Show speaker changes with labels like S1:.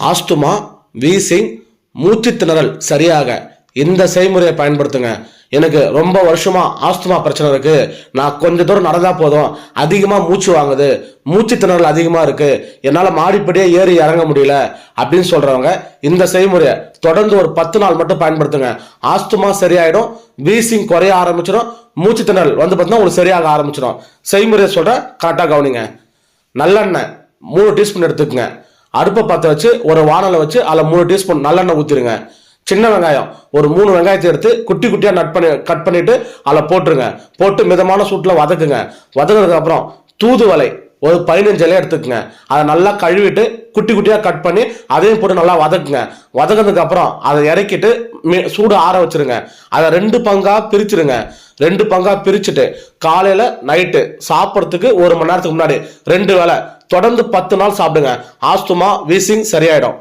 S1: Asthma wheezing மூச்சு திணறல் சரியாக. இந்த செய்முறையை பயன்படுத்துங்க. எனக்கு ரொம்ப வருஷமா ஆஸ்துமா பிரச்சனை இருக்கு. நான் கொஞ்ச தூரம் நடந்தா போதும். அதிகமா மூச்சு வாங்குது. மூச்சு திணறல் அதிகமா இருக்கு. என்னால மாடிப்படியே ஏறி இறங்க முடியல அப்படின்னு சொல்றவங்க இந்த செய்முறையை தொடர்ந்து ஒரு பத்து நாள் மட்டும் பயன்படுத்துங்க. ஆஸ்துமா சரியாயிடும். வீசிங் குறைய ஆரம்பிச்சிடும். மூச்சு திணறல் வந்து பார்த்தீங்கன்னா உங்களுக்கு சரியாக ஆரம்பிச்சிடும். செய்முறையை சொல்ற கரெக்டாக கவனிங்க. நல்லெண்ணெய் மூணு டீஸ்பூன் எடுத்துக்கங்க. அடுப்பை பற்ற வச்சு ஒரு வானலை வச்சு அதில் மூணு டீஸ்பூன் நல்லெண்ணெய் ஊற்றிடுங்க சின்ன வெங்காயம் ஒரு மூணு வெங்காயத்தை எடுத்து குட்டி குட்டியாக நட் பண்ணி கட் பண்ணிவிட்டு அதில் போட்டுருங்க. போட்டு மிதமான சூட்டில் வதக்குங்க. வதக்குனதுக்கு அப்புறம் ஒரு பதினஞ்சு இலையை எடுத்துக்கங்க. அதை நல்லா கழுவிட்டு குட்டி குட்டியாக கட் பண்ணி அதையும் போட்டு நல்லா வதக்குங்க. வதக்குனதுக்கப்புறம் அதை இறக்கிட்டு மீ சூடு ஆற வச்சிருங்க. அதை ரெண்டு பங்காக பிரிச்சுருங்க. ரெண்டு பங்காக பிரிச்சுட்டு காலையில் நைட்டு சாப்பிட்றதுக்கு ஒரு மணி நேரத்துக்கு முன்னாடி ரெண்டு வேளை தொடர்ந்து பத்து நாள் சாப்பிடுங்க. ஆஸ்துமா வீசிங் சரியாயிடும்.